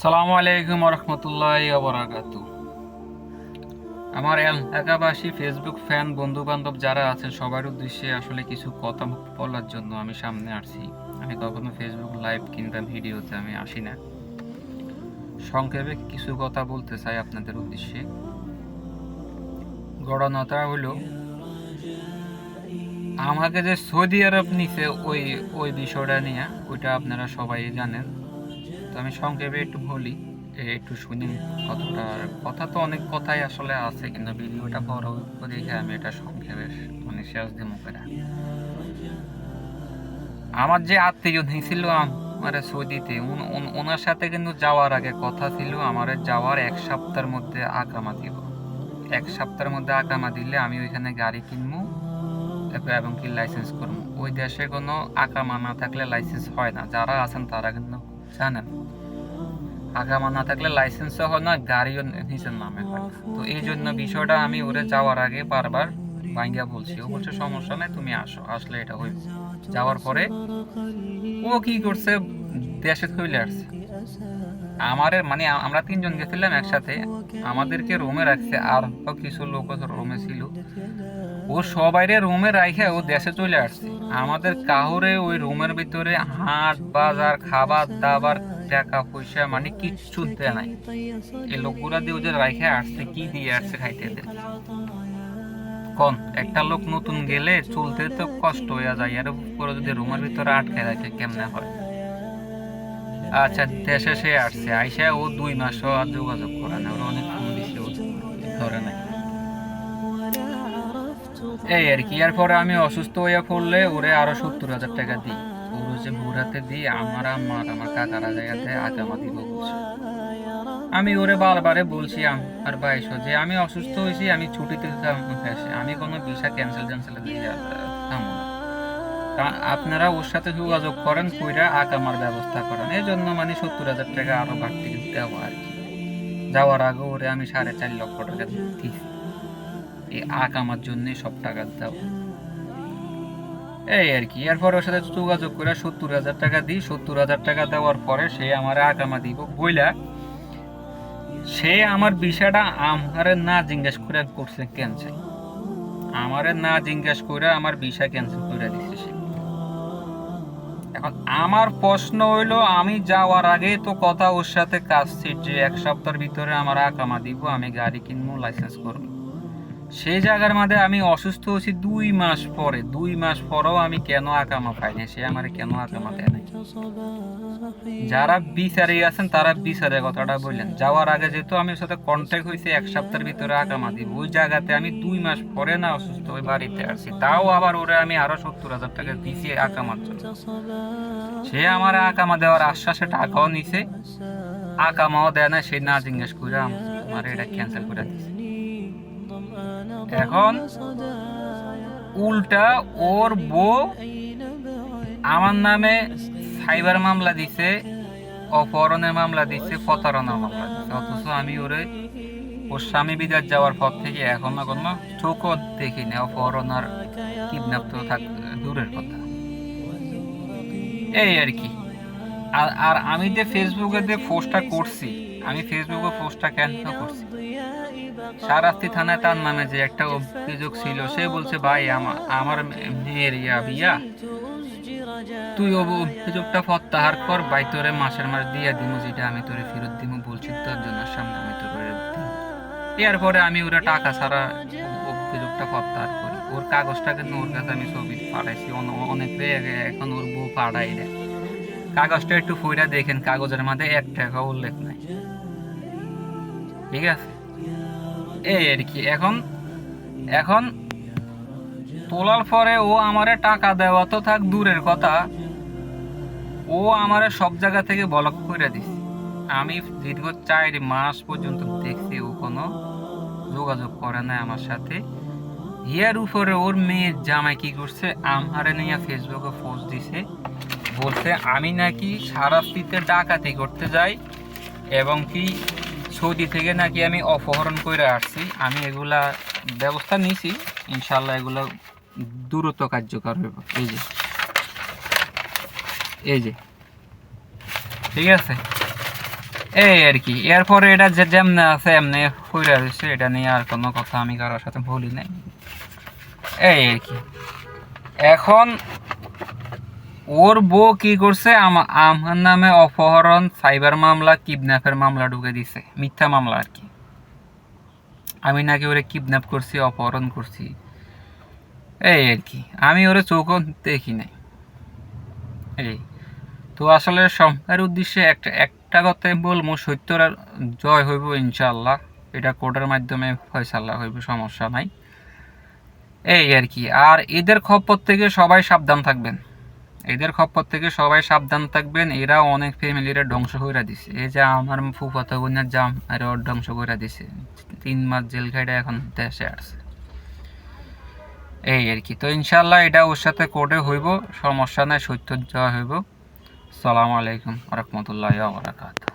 সালামু আলাইকুম রহমতুল্লাহ বরাকাতু আমার এলাকাবাসী ফেসবুক ফ্যান বন্ধু বান্ধব যারা আছেন, সবার উদ্দেশ্যে আসলে কিছু কথা বলার জন্য আমি সামনে আসছি। আমি কখনো ফেসবুক লাইভ কিংবা ভিডিওতে আমি আসি না। সংক্ষেপে কিছু কথা বলতে চাই আপনাদের উদ্দেশ্যে। ঘটনাটা হলো, আমাকে যে সৌদি আরব নিছে ওই ওই বিষয়টা নিয়ে, ওইটা আপনারা সবাই জানেন। তো আমি সংক্ষেপে একটু বলি একটু শুনি কতটা কথা তো অনেক কথাই আসলে আছে, কিন্তু ভিডিওটা বড় দেখে আমি এটা সংক্ষেপে মানে শেষ দিয়ে মুখে আমার যে আত্মীয় ছিল আমার সৌদিতে, উন- উন- ওনার সাথে কিন্তু যাওয়ার আগে কথা ছিল, আমার যাওয়ার এক সপ্তাহের মধ্যে আকামা দিব। এক সপ্তাহের মধ্যে আকামা দিলে আমি ওইখানে গাড়ি কিনবো এবং কি লাইসেন্স করব। ওই দেশে কোনো আকামা না থাকলে লাইসেন্স হয় না। যারা আছেন তারা কিন্তু জানেন? আগামা না থাকলে লাইসেন্স হয় না, গাড়িও নিজের নামে তো এই জন্য বিষয়টা আমি ওরে যাওয়ার আগে বারবার ভাঙ্গিয়া বলছি। ও বলছে, সমস্যা নেই, তুমি আসো। আসলে এটা হইব। যাওয়ার পরে ও কি করছে, দেশে চলে আসছে। আমারে মানে আমরা তিনজন গেছিলাম একসাথে। আমাদেরকে রুমে রাখছে, আর কিছু লোক রুমে ছিল। ও সবাইরে রুমে রাখে ও দেশে চলে আসছে। আমাদের কাহুরে ওই রুমের ভিতরে হাট, বাজার, খাবার দাবার, টাকা পয়সা মানে কিচ্ছু দেয় নাই। এই লোকগুলা দিয়ে ওদের রাখে আসছে, কি দিয়ে আসছে খাইতে কোন, একটা লোক নতুন গেলে চলতে তো কষ্ট হয়ে যায়, আর উপরে যদি রুমের ভিতরে আটকে রাখে, কেমনে হয়? আচ্ছা দেশে সে আসছে, আইসা ও দুই মাসও আর যোগাযোগ করে না, ওরা অনেক ফোন দিছে ও ধরে নাই। এই আর কি আর পরে আমি অসুস্থ হয়ে পড়লে ওরে আরও সত্তর হাজার টাকা দিই। ওর যে ঘুরাতে দিই, আমার আমার আমার কাকারা জায়গাতে আগামা দিব আমি ওরে বারবারে বলছি আমার বাইশ যে আমি অসুস্থ হয়েছি আমি ছুটিতে আসে আমি কোনো ভিসা ক্যান্সেল ক্যান্সেল দিয়ে। তা আপনারা ওর সাথে যোগাযোগ করেন, কইরা আকামার ব্যবস্থা করেন। এই জন্য মানে সত্তর হাজার টাকা আরও বাড়তি দেওয়া আর কি। যাওয়ার আগে ওরে আমি সাড়ে চার লক্ষ টাকা দিচ্ছি এই আকামার জন্য সব টাকা দাও এই আর কি, এরপর ওর সাথে যোগাযোগ করে সত্তর হাজার টাকা দিই। সত্তর হাজার টাকা দেওয়ার পরে সে আমার আকামা দিব। বইলা সে আমার বিষয়টা আমারে না জিজ্ঞেস করে করছে ক্যান্সেল আমারে না জিজ্ঞেস করে আমার বিষয় ক্যান্সেল করে দিচ্ছে সে। এখন আমার প্রশ্ন হইল, আমি যাওয়ার আগে তো কথা ওর সাথে কাজ যে এক সপ্তাহের ভিতরে আমার আকামা দিব, আমি গাড়ি কিনবো লাইসেন্স করব। সেই জায়গার মধ্যে আমি অসুস্থ হয়েছি দুই মাস পরে, দুই মাস পরেও আমি কেন আকামা পাইনি? সে আমার কেন আকামা দেয় নাই? যারা বিচারে আছেন, তারা বিচারে কথাটা বললেন। যাওয়ার আগে যেহেতু আমি সাথে কন্ট্যাক্ট হয়েছে, এক সপ্তাহের ভিতরে আকামা দিব ওই জায়গাতে আমি দুই মাস পরে না অসুস্থ হয়ে বাড়িতে আসছি তাও আবার ওরে আমি আরও সত্তর হাজার টাকা দিছি আকামার জন্য। সে আমার আকামা দেওয়ার আশ্বাসে টাকাও নিছে আকামাও দেয় না, সে না জিজ্ঞেস করে আমার এটা ক্যান্সেল করে দিছে। এখন উল্টা ওর বউ আমার নামে সাইবার মামলা দিছে, অপহরণের মামলা দিচ্ছে প্রতারণার মামলা দিচ্ছে অথচ আমি ওরে ওর স্বামী বিদার যাওয়ার পর থেকে এখনও কোনো চোখও দেখিনি অপহরণ আর কিডন্যাপ তো থাক, দূরের কথা। এই আর কি। আর আর আমি যে ফেসবুকে যে পোস্টটা করছি, আমি ফেসবুকে পোস্টটা ক্যান্সেল করছি। সারাস্তি থানায় তার নামে যে একটা অভিযোগ ছিল, সে বলছে, ভাই, আমা- আমার মেয়ের ইয়া বিয়া তুই অভিযোগটা প্রত্যাহার কর, ভাই, তোরে মাসের মাস দিয়ে দিমু, যেটা আমি তোরে ফেরত দিমু বলছি, তোর জন্য সামনে আমি তোর এরপরে আমি ওরা টাকা ছাড়া অভিযোগটা প্রত্যাহার করি। ওর কাগজটা কিন্তু ওর কাছে আমি ছবি পাঠাইছি অনেক এখন ওর বউ পাঠাই দেয় কাগজটা একটু ফইরা দেখেন, কাগজের মধ্যে এক টাকা উল্লেখ নাই। ঠিক আছে? এই আর কি, এখন এখন তোলার পরে ও আমারে টাকা দেওয়া তো থাক দূরের কথা। ও আমারে সব জায়গা থেকে ব্লক করে দিছে। আমি দীর্ঘ চার মাস পর্যন্ত দেখছি ও কোনো যোগাযোগ করে না আমার সাথে। ইয়ার উপরে ওর মেয়ের জামাই কি করছে, আমারে নিয়ে ফেসবুকে পোস্ট দিছে। বলছে, আমি নাকি সারাস্তিতে ডাকাতি করতে যাই এবং কি সৌদি থেকে নাকি আমি অপহরণ করে আসছি। আমি এগুলা ব্যবস্থা নিছি, ইনশাল্লাহ এগুলো দ্রুত কার্যকর হবে এই যে। এই যে। ঠিক আছে? এই আর কি। এরপরে এটা যে যেমনে আছে, এমনি হইরা রয়েছে এটা নিয়ে আর কোনো কথা আমি কারোর সাথে বলি নাই। এই আর কি। এখন ওর বউ কি করছে? আমা- আমার নামে অপহরণ, সাইবার মামলা, কিডন্যাপের মামলা ঢুকে দিছে। মিথ্যা মামলা আর কি। আমি নাকি ওরে কিডন্যাপ করছি, অপহরণ করছি। এই আর কি। আমি ওরে চোখও দেখি নাই। এই তো আসলে সবার উদ্দেশ্যে একটা একটা কথাই বলব, সত্যর জয় হইব ইনশাল্লাহ এটা কোর্টের মাধ্যমে ফয়সাল্লা হইব, সমস্যা নাই। এই আর কি। আর এদের খপ্পর থেকে সবাই সাবধান থাকবেন। এদের খপ্পর থেকে সবাই সাবধান থাকবেন। এরা অনেক ফ্যামিলিরা ধ্বংস করে দিছে। এই যে আমার ফুফাতো বোনের জাম আর ধ্বংস করে দিছে। তিন মাস জেল খাইটা এখন দেশে আসছে। এই আর কি। তো ইনশাল্লাহ এটা ওর সাথে কোর্টে হইব, সমস্যা নাই, সত্য দেওয়া হইব। সালাম আলাইকুম রহমতুল্লাহ বারাকাতুহ।